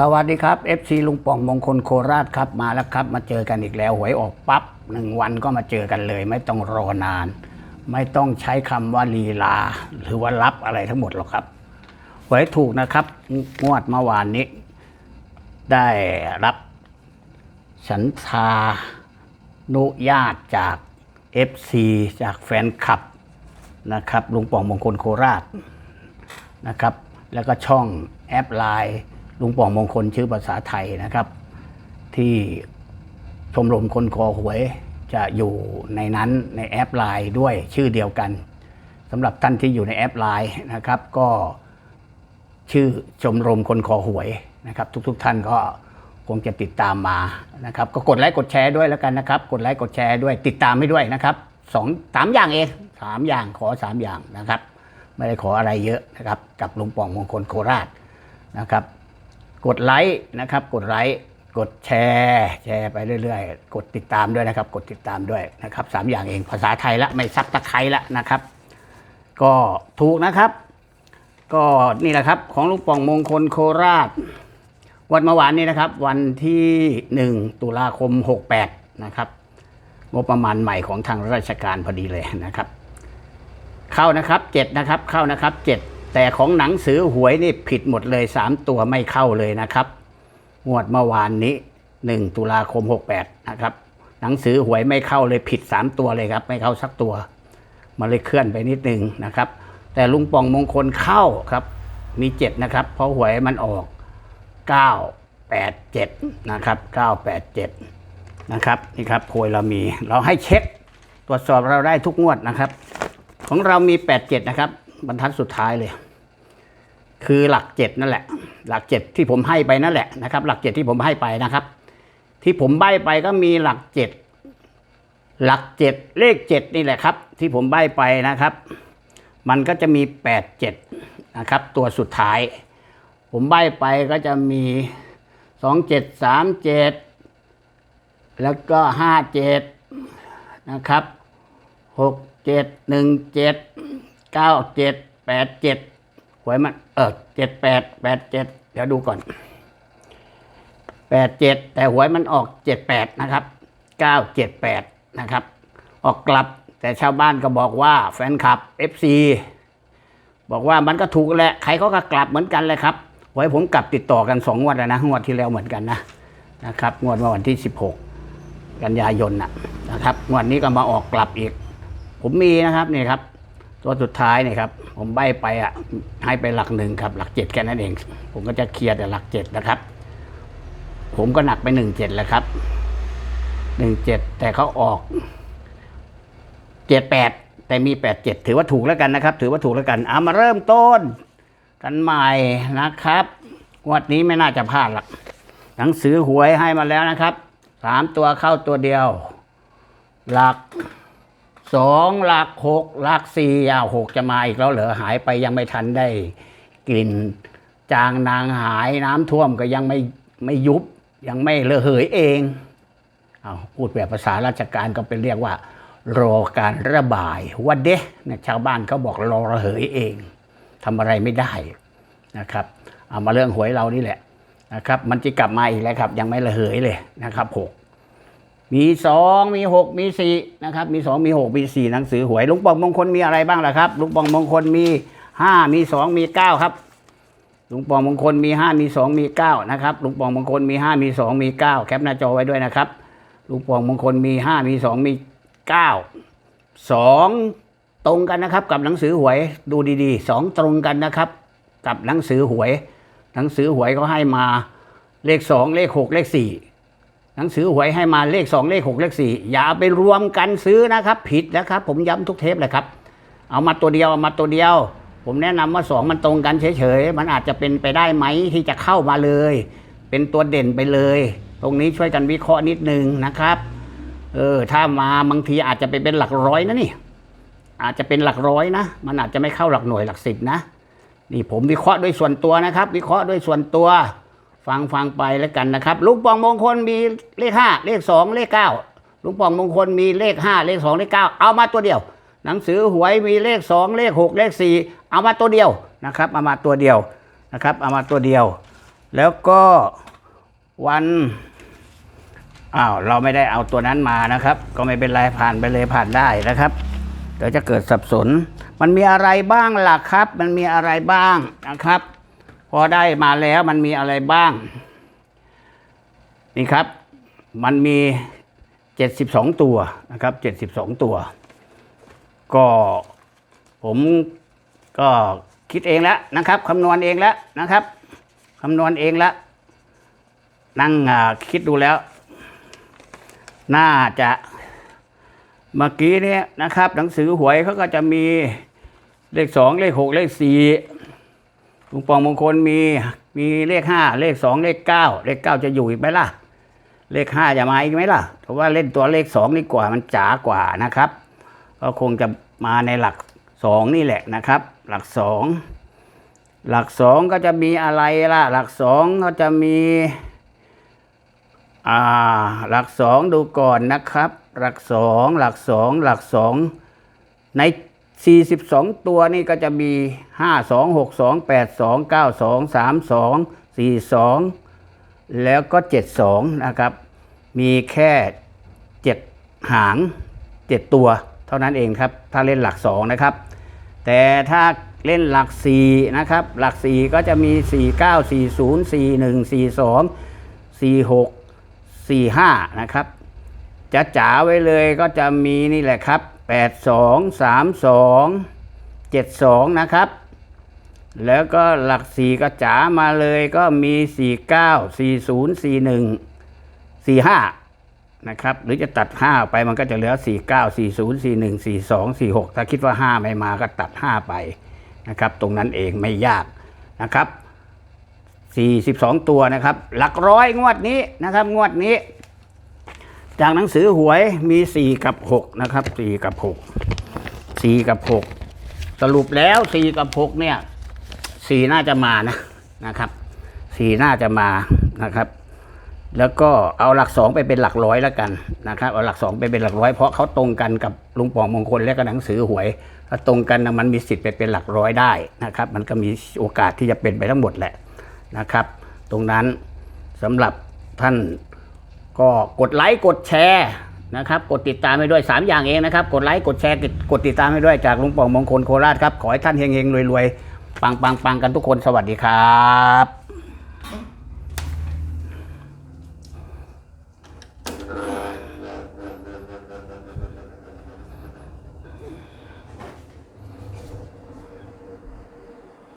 สวัสดีครับ FC ลุงป่องมงคลโคราชครับมาแล้วครับ มาเจอกันอีกแล้วหวยออกปั๊บหนึ่งวันก็มาเจอกันเลย ไม่ต้องรอนาน ไม่ต้องใช้คำว่าลีลา หรือว่ารับอะไรทั้งหมดหรอกครับ หวยถูกนะครับ งวดเมื่อวานนี้ ได้รับฉันทานุญาตจาก FC จากแฟนคลับนะครับลุงป่องมงคลโคราชนะครับ แล้วก็ช่องแอปไลน์ ลุงป่องมงคลชื่อภาษาไทยนะครับ ที่ชมรมคนคอหวยจะอยู่ในนั้นในแอปไลน์ด้วยชื่อเดียวกันสำหรับท่านที่อยู่ในแอปไลน์นะครับ ก็ชื่อชมรมคนคอหวยนะครับ ทุกๆทท่านก็คงจะติดตามมานะครับ ก็กดไลค์กดแชร์ด้วยแล้วกันนะครับ กดไลค์กดแชร์ด้วยติดตามให้ด้วยนะครับสองสามอย่างเองสามอย่างขอสามอย่างนะครับ ไม่ได้ขออะไรเยอะนะครับ กับลุงป่องมงคลโคราชนะครับ กดไลค์นะครับ กดไลค์กดแชร์แชร์ไปเรื่อยๆ กดติดตามด้วยนะครับ กดติดตามด้วยนะครับสามอย่างเองภาษาไทยละไม่ซักตะไคร้ละนะครับ ก็ถูกนะครับ ก็นี่แหละครับ ของลุงป่องมงคลโคราช วันเมื่อวานนี้นะครับ วันที่ 1 ตุลาคม 68 นะครับงบประมาณใหม่ของทางราชการพอดีเลยนะครับ เข้านะครับเจ็ดนะครับเข้านะครับเจ็ด แต่ของหนังสือหวยนี่ผิดหมดเลยสามตัวไม่เข้าเลยนะครับงวดเมื่อวานนี้หนึ่งตุลาคมหกแปดนะครับ หนังสือหวยไม่เข้าเลยผิดสามตัวเลยครับ ไม่เข้าสักตัวมาเลยเคลื่อนไปนิดนึงนะครับ แต่ลุงปองมงคลเข้าครับ มีเจ็ดนะครับ เพราะหวยมันออกเก้าแปดเจ็ดนะครับเก้าแปดเจ็ดนะครับนี่ครับโพยเรามีเราให้เช็ค ตรวจสอบเราได้ทุกงวดนะครับ ของเรามี 87 นะครับบรรทัดสุดท้ายเลย คือหลักเจ็ดนั่นแหละ หลักเจ็ดที่ผมให้ไปนั่นแหละนะครับ หลักเจ็ดที่ผมให้ไปนะครับ ที่ผมใบ้ไปก็มีหลักเจ็ดหลักเจ็ดเลขเจ็ดนี่แหละครับ ที่ผมใบ้ไปนะครับ มันก็จะมี87นะครับ ตัวสุดท้าย ผมใบ้ไปก็จะมี2737แล้วก็57นะครับหกเจ็ดหนึ่งเจ็ดเก้าเจ็ดแปดเจ็ดหวยมัน เออเจ็ดแปดแปดเจ็ดเดี๋ยวดูก่อนแปดเจ็ดแต่หวยมันออกเจ็ดแปดนะครับเก้าเจ็ดแปดนะครับ ออกกลับแต่ชาวบ้านก็บอกว่าแฟนคลับ FC บอกว่ามันก็ถูกแหละใครเขาก็กลับเหมือนกันเลยครับหวยผมกลับติดต่อกันสองงวดแล้วนะงวดที่แล้วเหมือนกันนะนะครับงวดมื่อวันที่สิบหกกันยายนนะนะครับงวดนี้ก็มาออกกลับอีก ผมมีนะครับนี่ครับ ตัวสุดท้ายเนี่ยครับ ผมใบไปอะให้ไปหลักหนึ่งครับ หลักเจ็ดแค่นั้นเอง ผมก็จะเคลียร์แต่หลักเจ็ดนะครับ ผมก็หนักไปหนึ่งเจ็ดแล้วครับหนึ่งเจ็ดแต่เขาออกเจ็ดแปดแต่มีแปดเจ็ดถือว่าถูกแล้วกันนะครับ ถือว่าถูกแล้วกันเอามาเริ่มต้น กันใหม่นะครับงวดนี้ไม่น่าจะพลาดหรอกหนังสือหวยให้มาแล้วนะครับสามตัวเข้าตัวเดียว หลัก สองหลักหกหลักสี่อ้าวหกจะมาอีกแล้วเหรอหายไปยังไม่ทันได้กลิ่น จางนางหายน้ำท่วมก็ยังไม่ไม่ยุบ ยังไม่ระเหยเองเอาวพูดแบบภาษาราชการก็เป็นเรียกว่า รอการระบายว่าเดะเนี่ยชาวบ้านเขาบอกรอระเหยเองทำอะไรไม่ได้นะครับ เอามาเรื่องหวยเรานี่แหละนะครับ มันจะกลับมาอีกแล้วครับ ยังไม่ระเหยเลยนะครับหก มีสองมีหกมีสี่นะครับมีสองมีหกมีสี่หนังสือหวยลุงปองมงคลมีอะไรบ้างล่ะครับลุงปองมงคลมีห้ามีสองมีเก้าครับลุงปองมงคลมีห้ามีสองมีเก้านะครับลุงปองมงคลมีห้ามีสองมีเก้าแคปหน้าจอไว้ด้วยนะครับลุงปองมงคลมีห้ามีสองมีเก้าสองตรงกันนะครับกับหนังสือหวยดูดีๆสองตรงกันนะครับ กับหนังสือหวย หนังสือหวยเขาให้มาเลขสองเลขหกเลขสี่ หนังสือหวยให้มาเลขสองเลขหกเลขสี่อย่าไปรวมกันซื้อนะครับ ผิดนะครับ ผมย้ำทุกเทปเลยครับ เอามาตัวเดียวเอามาตัวเดียว ผมแนะนำว่าสองมันตรงกันเฉยๆ มันอาจจะเป็นไปได้ไหมที่จะเข้ามาเลย เป็นตัวเด่นไปเลย ตรงนี้ช่วยกันวิเคราะห์นิดนึงนะครับเออถ้ามาบางทีอาจจะไปเป็นหลักร้อยนะนี่ อาจจะเป็นหลักร้อยนะ มันอาจจะไม่เข้าหลักหน่วยหลักสิบนะ นี่ผมวิเคราะห์ด้วยส่วนตัวนะครับ วิเคราะห์ด้วยส่วนตัว ฟังฟังไปแล้วกันนะครับลุงปองมงคลมีเลขห้าเลขสองเลขเก้าลุงปองมงคลมีเลขห้าเลขสองเลขเก้าเอามาตัวเดียว หนังสือหวยมีเลขสองเลขหกเลขสี่เอามาตัวเดียวนะครับเอามาตัวเดียวนะครับเอามาตัวเดียว แล้วก็วันอ้าวเราไม่ได้เอาตัวนั้นมานะครับ ก็ไม่เป็นไรผ่านไปเลยผ่านได้นะครับเดี๋ยวจะเกิดสับสน มันมีอะไรบ้างล่ะครับ มันมีอะไรบ้างนะครับ อได้มาแล้วมันมีอะไรบ้าง นี่ครับ มันมี 72 ตัวนะครับ 72 ตัว ก็ผมก็คิดเองแล้วนะครับคำนวณเองแล้วนะครับคำนวณเองแล้ว นั่งคิดดูแล้ว น่าจะเมื่อกี้เนี่ยนะครับ หนังสือหวยเขาก็จะมีเลขสองเลขหกเลขสี่ ลุงปองมงคลมีมีเลขห้าเลขสองเลขเก้าเลขเก้าจะอยู่อีกไหมล่ะ เลขห้าจะมาอีกไหมล่ะ เพราะว่าเล่นตัวเลขสองนี่กว่ามันจ๋ากว่านะครับ ก็คงจะมาในหลักสองนี่แหละนะครับ หลักสองหลักสองก็จะมีอะไรล่ะ หลักสองก็จะมีอ่าหลักสองดูก่อนนะครับ หลักสองหลักสองหลักสองใน 42 ตัวนี่ก็จะมี 5 2 6 2 8 2 9 2 3 2 4 2 แล้วก็ 7 2 นะครับ มีแค่ 7 หาง 7 ตัว เท่านั้นเองครับ ถ้าเล่นหลัก 2 นะครับ แต่ถ้าเล่นหลัก 4 นะครับ หลัก 4 ก็จะมี 4 9 4 0 4 1 4 2 4 6 4 5 นะครับจะจ๋าไว้เลยก็จะมีนี่แหละครับ 8 2 3 2 7 2 นะครับ แล้วก็หลัก4ก็จ๋ามาเลยก็มี 4 9 4 0 4 1 4 5 นะครับ หรือจะตัด 5 ไปมันก็จะเหลือ 4 9 4 0 4 1 4 2 4 6 ถ้าคิดว่า 5 ไม่มาก็ตัด 5 ไปนะครับ ตรงนั้นเองไม่ยากนะครับ 42 ตัวนะครับ หลักร้อยงวดนี้นะครับ งวดนี้ จากหนังสือหวยมี4กับ6นะครับ4กับ6 4กับ6สรุปแล้ว4กับ6เนี่ย4น่าจะมานะนะครับ4น่าจะมานะครับ แล้วก็เอาหลัก2ไปเป็นหลักร้อยแล้วกันนะครับ เอาหลัก2ไปเป็นหลักร้อยเพราะเขาตรงกันกับลุงปองมงคลและก็หนังสือหวยถ้าตรงกันนะมันมีสิทธิ์ไปเป็นหลักร้อยได้นะครับ มันก็มีโอกาสที่จะเป็นไปทั้งหมดแหละนะครับ ตรงนั้นสำหรับท่าน ก็กดไลค์กดแชร์นะครับ กดติดตามให้ด้วย 3 อย่างเองนะครับ กดไลค์กดแชร์กดติดตามให้ด้วยจากลุงป่องมงคลโคราชครับ ขอให้ท่านเฮงๆรวยๆปังๆๆกันทุกคนสวัสดีครับ